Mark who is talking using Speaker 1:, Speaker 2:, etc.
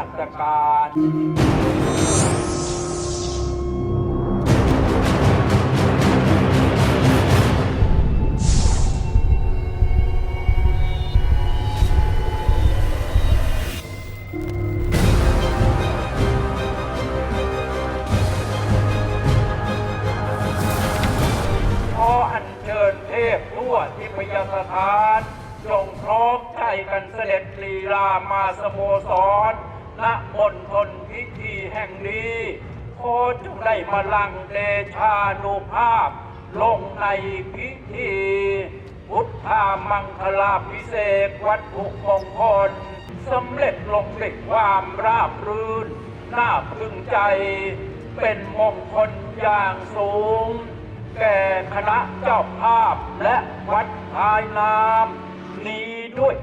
Speaker 1: ราชการขออัญเชิญเทพทั่วทิพยสถาน จงพร้อมใจกันเสด็จลีลามาสโมสร ณมณฑลพิธีแห่งนี้ขอจงได้มาลังเดชานุภาพ ลงในพิธี พุทธามังคลาพิเศษวัตถุมงคลสำเร็จลงด้วยความราบรื่น น่าพึงใจ เป็นมงคลอย่างสูง แก่คณะเจ้าภาพและวัดทายน้ำนี้ด้วย